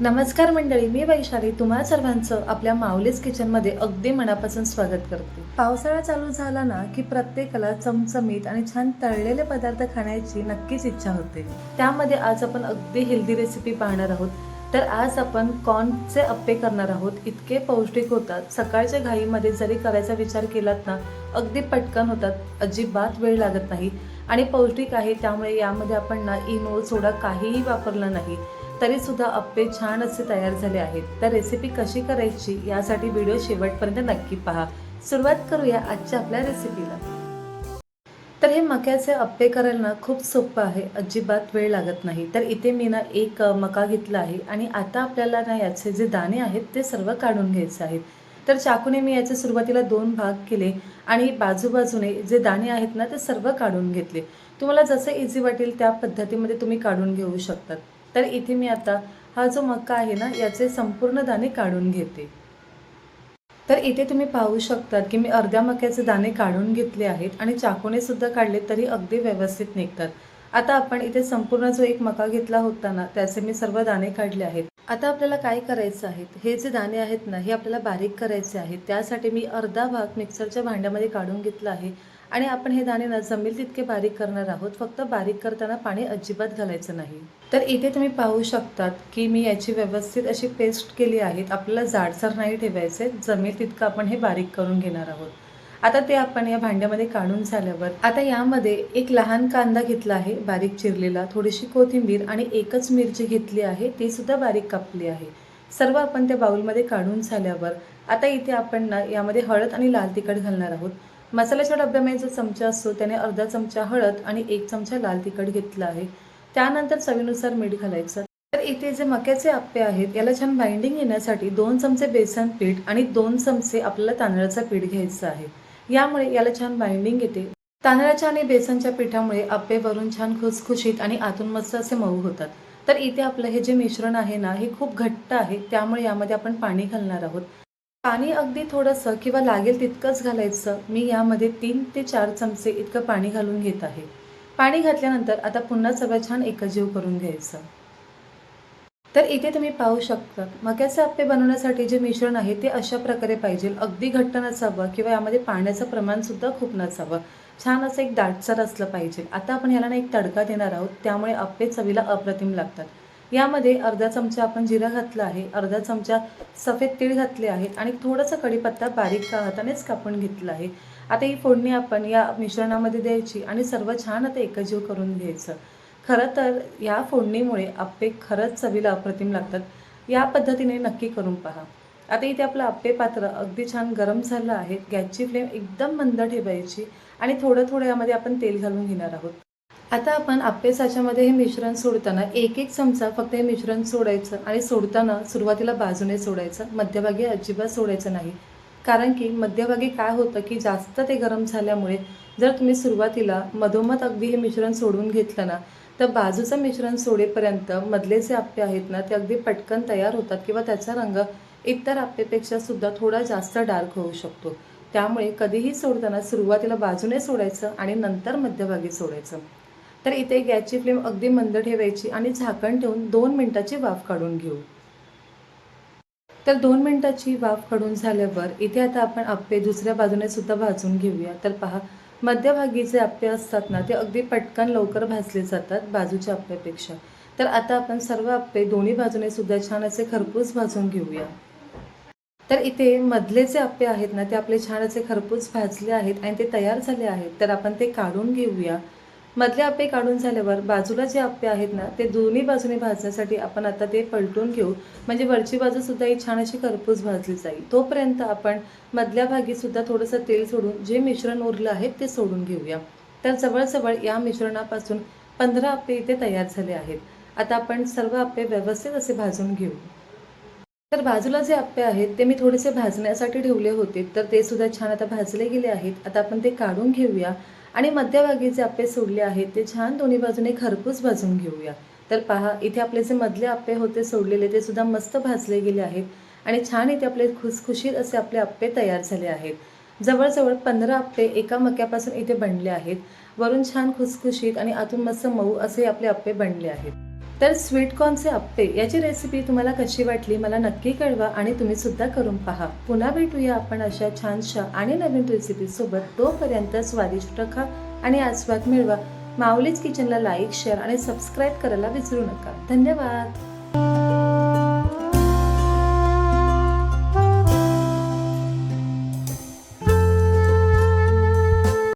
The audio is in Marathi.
नमस्कार मंडळी मी वैशाली. तुम्हा सर्वांचं आपल्या माऊलीस किचनमध्ये अगदी मनापासून स्वागत करते. पावसाळा चालू झाला ना की प्रत्येकाला चमचमीत आणि छान तळलेले पदार्थ खाण्याची नक्कीच इच्छा होते. त्यामध्ये आज आपण अगदी हेल्दी रेसिपी पाहणार आहोत. तर आज आपण कॉर्नचे अप्पे करणार आहोत. इतके पौष्टिक होतात. सकाळच्या घाईमध्ये जरी करायचा विचार केलात ना अगदी पटकन होतात. अजिबात वेळ लागत नाही. आणि पौष्टिक आहे त्यामुळे यामध्ये आपण ना इनो सोडा काहीही वापरला नाही. तरी सुद्धा अप्पे छान असे तयार झाले आहेत. तर रेसिपी कशी करायची यासाठी व्हिडिओ शेवटपर्यंत नक्की पहा. सुरुवात करूया आजच्या आपल्या रेसिपीला तर हे मक्याचे अप्पे करायला ना खूप सोपं आहे. अजिबात वेळ लागत नाही. तर इथे मी ना एक मका घेतला आहे आणि आता आपल्याला ना याचे जे दाणे आहेत ते सर्व काढून घ्यायचे आहेत. तर चाकूने मी याचे सुरुवातीला दोन भाग केले आणि बाजूबाजूने जे दाणे आहेत ना ते सर्व काढून घेतले. तुम्हाला जसं इझी वाटेल त्या पद्धतीमध्ये तुम्ही काढून घेऊ शकतात. तर इथे मी आता हा जो मका आहे ना याचे संपूर्ण दाणे काढून घेते. तर इथे तुम्ही पाहू शकतात की मी अर्ध्या मक्याचे दाणे काढून घेतले आहेत आणि चाकूने सुद्धा काढले तरी अगदी व्यवस्थित निघतात. आता आपण इथे संपूर्ण जो एक मका घेतला होता ना त्याचे मी सर्व दाणे काढले आहेत. आता आपल्याला काय करायचं आहे? हे जे दाणे आहेत ना हे आपल्याला बारीक करायचे आहेत. त्यासाठी मी अर्धा भाग मिक्सरच्या भांड्यामध्ये काढून घेतला आहे. आणि आपण हे दाणे ना जमेल तितके बारीक करणार आहोत फक्त बारीक करताना पाणी अजिबात घालायचं नाही. तर इथे तुम्ही पाहू शकतात की मी याची व्यवस्थित अशी पेस्ट केली आहेत आपल्याला जाडसर नाही ठेवायचे जमेल तितकं आपण हे बारीक करून घेणार आहोत. आता ते आपण या भांड्यामध्ये काढून झाल्यावर आता यामध्ये एक लहान कांदा घेतला आहे बारीक चिरलेला थोडीशी कोथिंबीर आणि एकच मिरची घेतली आहे ती सुद्धा बारीक कापली आहे. सर्व आपण त्या बाउलमध्ये काढून झाल्यावर आता इथे आपण ना यामध्ये हळद आणि लाल तिखट घालणार आहोत. मसाल्याच्या डब्यामध्ये जो चमचा असतो त्याने अर्धा चमचा हळद आणि एक चमचा लाल तिखट घेतला आहे. त्यानंतर चवीनुसार मीठ घालायचं. तर इथे जे मक्याचे आप्पे आहेत याला छान बाइंडिंग येण्यासाठी दोन चमचे बेसन पीठ आणि दोन चमचे आपल्याला तांदळाचं पीठ घ्यायचं आहे. यामुळे याला छान बाइंडिंग येते. तांदळाच्या आणि बेसनच्या पिठामुळे आप्पे वरून छान खुसखुशीत आणि आतून मस्त असे मऊ होतात. तर इथे आपलं हे जे मिश्रण आहे ना हे खूप घट्ट आहे. त्यामुळे यामध्ये आपण पाणी घालणार आहोत. पाणी अगदी थोडंसं किंवा लागेल तितकंच घालायचं. मी यामध्ये तीन ते चार चमचे इतकं पाणी घालून घेत आहे. पाणी घातल्यानंतर आता पुन्हा सगळं छान एकजीव करून घ्यायचं. तर इथे तुम्ही पाहू शकता मक्याचे आप्पे बनवण्यासाठी जे मिश्रण आहे ते अशा प्रकारे पाहिजे. अगदी घट्ट नसावं किंवा यामध्ये पाण्याचं प्रमाण सुद्धा खूप नसावं. छान असं एक दाटसर असलं पाहिजे. आता आपण ह्याला ना एक तडका देणार आहोत. त्यामुळे आप्पे चवीला अप्रतिम लागतात. यामध्ये अर्धा चमचा आपण जिरा घातला आहे अर्धा चमचा सफेद तीळ घातले आहेत आणि थोडंसं कढीपत्ता बारीक का हातानेच कापून घेतला आहे. आता ही फोडणी आपण या मिश्रणामध्ये द्यायची आणि सर्व छान आता एकजीव करून घ्यायचं. खरं तर या फोडणीमुळे आप्पे खरंच चवीला अप्रतिम लागतात. या पद्धतीने नक्की करून पहा. आता इथे आपलं आप्पे पात्र अगदी छान गरम झालं आहे. गॅसची फ्लेम एकदम मंद ठेवायची आणि थोडं थोडं यामध्ये आपण तेल घालून घेणार आहोत. आता आपण आप्पे साच्यामध्ये हे मिश्रण सोडताना एक एक चमचा फक्त हे मिश्रण सोडायचं आणि सोडताना सुरुवातीला बाजूने सोडायचं. मध्यभागी अजिबात सोडायचं नाही. कारण की मध्यभागी काय होतं की जास्त ते गरम झाल्यामुळे जर तुम्ही सुरुवातीला मधोमध अगदी हे मिश्रण सोडून घेतलं ना तर बाजूचं मिश्रण सोडेपर्यंत मधले जे आप्पे आहेत ना ते अगदी पटकन तयार होतात किंवा त्याचा रंग इतर आप्पेपेक्षा सुद्धा थोडा जास्त डार्क होऊ शकतो. त्यामुळे कधीही सोडताना सुरुवातीला बाजूने सोडायचं आणि नंतर मध्यभागी सोडायचं. तर इथे गॅसची फ्लेम अगदी मंद ठेवायची आणि झाकण ठेवून दोन मिनटाची वाफ काढून घेऊ. तर दोन मिनटाची वाफ काढून झाल्यावर इथे आता आपण आप्पे दुसऱ्या बाजूने सुद्धा भाजून घेऊया. तर पहा मध्यभागी जे आप्पे असतात ना ते अगदी पटकन लवकर भाजले जातात बाजूच्या आप्प्यापेक्षा. तर आता आपण सर्व आप्पे दोन्ही बाजूने सुद्धा छान असे खरपूस भाजून घेऊया. तर इथे मधले जे आप्पे आहेत ना ते आपले छान असे खरपूस भाजले आहेत आणि ते तयार झाले आहेत. तर आपण ते काढून घेऊया. मधले आप्पे काढून झाल्यावर बाजूला जे आप्पे आहेत ना ते दोन्ही बाजूने भाजण्यासाठी आपण आता ते पलटून घेऊ. म्हणजे वरची बाजूसुद्धा ही छान अशी करपूस भाजली जाईल. तोपर्यंत आपण मधल्या भागीसुद्धा थोडंसं तेल सोडून जे मिश्रण उरलं आहे ते सोडून घेऊया. तर जवळजवळ या मिश्रणापासून पंधरा आप्पे इथे तयार झाले आहेत. आता आपण सर्व आप्पे व्यवस्थित असे भाजून घेऊ. तर बाजूला जे आप्पे आहेत ते मी थोडेसे भाजण्यासाठी ठेवले होते तर ते सुद्धा छान आता भाजले गेले आहेत. आता आपण ते काढून घेऊया. आणि मध्यभागी जे आप्पे सोडले आहेत ते छान दोन्ही बाजूने खरपूस भाजून घेऊया. तर पहा इथे आपले जे मधले आप्पे होते सोडलेले ते सुद्धा मस्त भाजले गेले आहेत आणि छान इथे आपले खुसखुशीत असे आपले आप्पे तयार झाले आहेत. जवळजवळ पंधरा आप्पे एका मक्यापासून इथे बनले आहेत. वरून छान खुसखुशीत आणि आतून मस्त मऊ असे आपले आप्पे बनले आहेत. तर स्वीटकॉर्नचे अप्पे याची रेसिपी तुम्हाला कशी वाटली मला नक्की कळवा आणि तुम्ही सुद्धा करून पहा. पुन्हा भेटूया आपण अशा छानशा आणि नवीन रेसिपीसोबत तोपर्यंत स्वादिष्ट खा आणि आस्वाद मिळवा. माऊलीच किचनला लाईक शेअर आणि सबस्क्राईब करायला विसरू नका. धन्यवाद.